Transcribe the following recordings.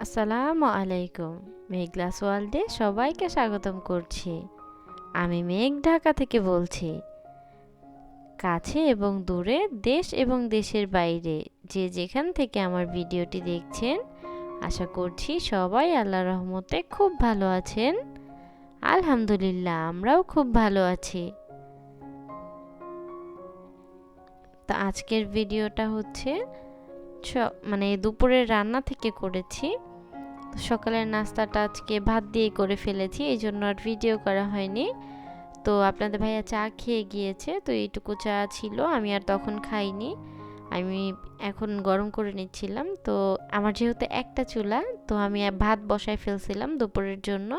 আসসালামু আলাইকুম। মেঘ গ্লাস ওয়ার্ল্ডে সবাইকে স্বাগতম করছি। আমি মেঘ ঢাকা থেকে বলছি। কাছে এবং দূরে, দেশ এবং দেশের বাইরে যে যেখান থেকে আমার ভিডিওটি দেখছেন, আশা করছি সবাই আল্লাহ রহমতে খুব ভালো আছেন। আলহামদুলিল্লাহ, আমরাও খুব ভালো আছি। তো আজকের ভিডিওটা হচ্ছে মানে দুপুরের রান্না থেকে করেছি। সকালের নাস্তাটা আজকে ভাত দিয়ে করে ফেলেছি, এই জন্য আর ভিডিও করা হয়নি। তো আপনাদের ভাইয়া চা খেয়ে গিয়েছে, তো এইটুকু চা ছিল, আমি আর তখন খাইনি। আমি এখন গরম করে নিচ্ছিলাম, তো আমার যেহেতু একটা চুলা, তো আমি ভাত বসায় ফেলছিলাম দুপুরের জন্য।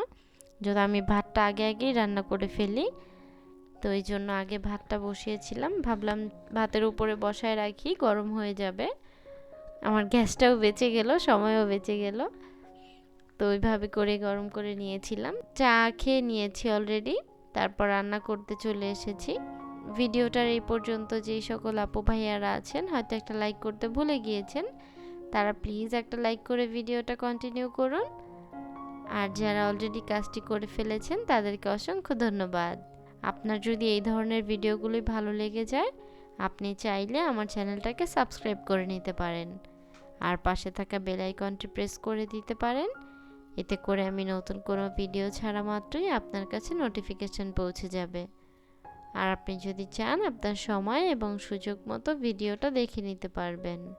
যদি আমি ভাতটা আগে আগেই রান্না করে ফেলি তো এই জন্য আগে ভাতটা বসিয়েছিলাম। ভাবলাম ভাতের উপরে বসায় রাখি, গরম হয়ে যাবে। আমার গ্যাসটাও বেঁচে গেল, সময়ও বেঁচে গেল। তো ওইভাবে করে গরম করে নিয়েছিলাম। চা খেয়ে নিয়েছি অলরেডি তারপর রান্না করতে চলে এসেছি। ভিডিওটার এই পর্যন্ত, যেই সকল আপু ভাইয়ারা আছেন, হয়তো একটা লাইক করতে ভুলে গিয়েছেন, তারা প্লিজ একটা লাইক করে ভিডিওটা কন্টিনিউ করুন। আর যারা অলরেডি কাজটি করে ফেলেছেন, তাদেরকে অসংখ্য ধন্যবাদ। আপনার যদি এই ধরনের ভিডিওগুলি ভালো লেগে যায়, আপনি চাইলে আমার চ্যানেলটাকে সাবস্ক্রাইব করে নিতে পারেন। আর পাশে থাকা বেল আইকনটি প্রেস করে দিতে পারেন। এতে করে আমি নতুন কোনো ভিডিও ছাড়া মাত্রই আপনার কাছে নোটিফিকেশন পৌঁছে যাবে। আর আপনি যদি চান, আপনার সময় এবং সুযোগ মতো ভিডিওটা দেখে নিতে পারবেন।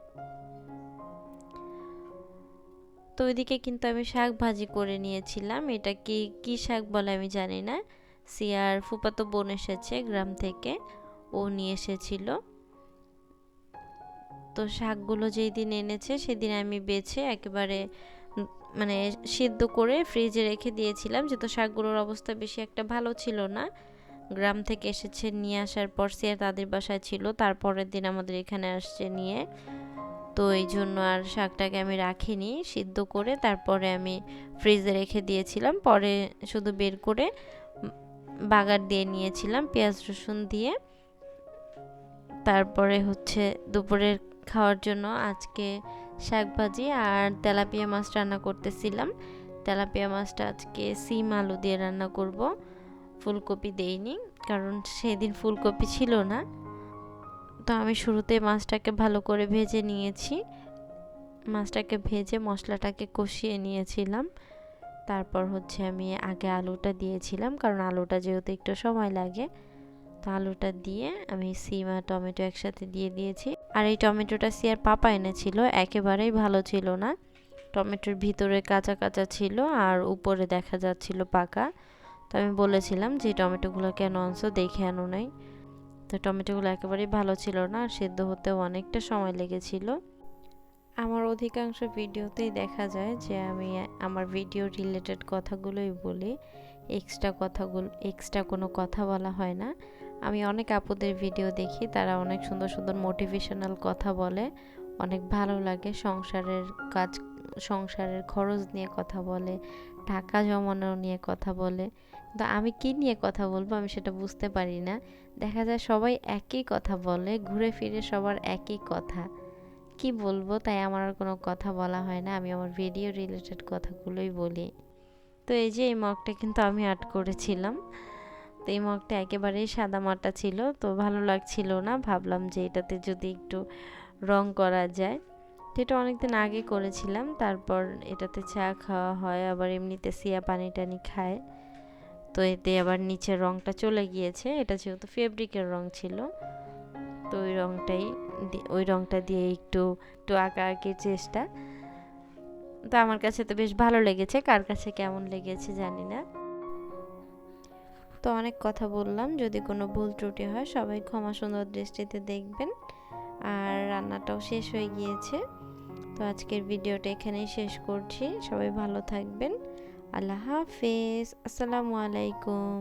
তো ওইদিকে কিন্তু আমি শাক ভাজি করে নিয়েছিলাম। এটা কি কি শাক বলে আমি জানি না। সিয়ার ফুপাতো বোন এসেছে গ্রাম থেকে। ও নিয়ে এসেছিল। তো শাকগুলো যেই দিন এনেছে, সেদিন আমি বেছে একেবারে মানে সিদ্ধ করে ফ্রিজে রেখে দিয়েছিলাম, যেহেতু শাকগুলোর অবস্থা বেশি একটা ভালো ছিল না। গ্রাম থেকে এসেছে, নিয়ে আসার পর সিয়ার তাদের বাসায় ছিল, তারপরের দিন আমাদের এখানে আসছে নিয়ে। তো এই জন্য আর শাকটাকে আমি রাখিনি, সিদ্ধ করে তারপরে আমি ফ্রিজে রেখে দিয়েছিলাম, পরে শুধু বের করে বাগার দিয়ে নিয়েছিলাম পেঁয়াজ রসুন দিয়ে। তারপরে হচ্ছে দুপুরের খাওয়ার জন্য আজকে শাক ভাজি আর তেলাপিয়া মাছ রান্না করতেছিলাম। তেলাপিয়া মাছটা আজকে সিম আলু দিয়ে রান্না করব। ফুলকপি দেইনি, কারণ সেদিন ফুলকপি ছিল না। তো আমি শুরুতে মাছটাকে ভালো করে ভেজে নিয়েছি। মাছটাকে ভেজে মশলাটাকে কষিয়ে নিয়েছিলাম। তারপর হচ্ছে আমি আগে আলুটা দিয়েছিলাম, কারণ আলুটা যেহেতু একটু সময় লাগে। তো আলুটা দিয়ে আমি সিম আর টমেটো একসাথে দিয়ে দিয়েছি। আর এই টমেটোটা সিয়ার পাপা এনেছিল, একেবারেই ভালো ছিল না। টমেটোর ভিতরে কাঁচা কাঁচা ছিল আর উপরে দেখা যাচ্ছিল পাকা। তো আমি বলেছিলাম যে টমেটোগুলো কেন আনছো? দেখে আনো নাই। তো টমেটোগুলো একেবারেই ভালো ছিল না সেদ্ধ হতেও অনেকটা সময় লেগেছিল। আমার অধিকাংশ ভিডিওতেই দেখা যায় যে আমি আমার ভিডিও রিলেটেড কথাগুলোই বলি। এক্সট্রা কথাগুলো এক্সট্রা কোনো কথা বলা হয় না। আমি অনেক আপুদের ভিডিও দেখি, তারা অনেক সুন্দর সুন্দর মোটিভেশনাল কথা বলে, অনেক ভালো লাগে, সংসারের কাজ, সংসারের খরচ নিয়ে কথা বলে, টাকা জমানো নিয়ে কথা বলে। কিন্তু আমি কি নিয়ে কথা বলব আমি সেটা বুঝতে পারি না। দেখা যায় সবাই একই কথা বলে, ঘুরে ফিরে সবার একই কথা। কি বলব? তাই আমার আর কোনো কথা বলা হয় না। আমি আমার ভিডিও রিলেটেড কথাগুলোই বলি। তো এই যে এই মগটা কিন্তু আমি আর্ট করেছিলাম। তো এই মগটা একেবারেই সাদা মাটা ছিল, তো ভালো লাগছিল না। ভাবলাম যে এটাতে যদি একটু রং করা যায়। তো এটা অনেকদিন আগে করেছিলাম। তারপর এটাতে চা খাওয়া হয়, আবার এমনিতে সিয়া পানি টানি খায়। তো এতে আবার নিচের রংটা চলে গিয়েছে। এটা যেহেতু ফেব্রিকের রং ছিল, তো ওই রংটাই ওই রংটা দিয়ে একটু একটু আঁকা আঁকির চেষ্টা। তো আমার কাছে তো বেশ ভালো লেগেছে। কার কাছে কেমন লেগেছে জানি না। তো অনেক কথা বললাম। যদি কোনো ভুল ত্রুটি হয়, সবাই ক্ষমা সুন্দর দৃষ্টিতে দেখবেন। আর রান্নাটাও শেষ হয়ে গিয়েছে। তো আজকের ভিডিওটা এখানেই শেষ করছি। সবাই ভালো থাকবেন। আল্লাহ হাফেজ। আসসালামু আলাইকুম।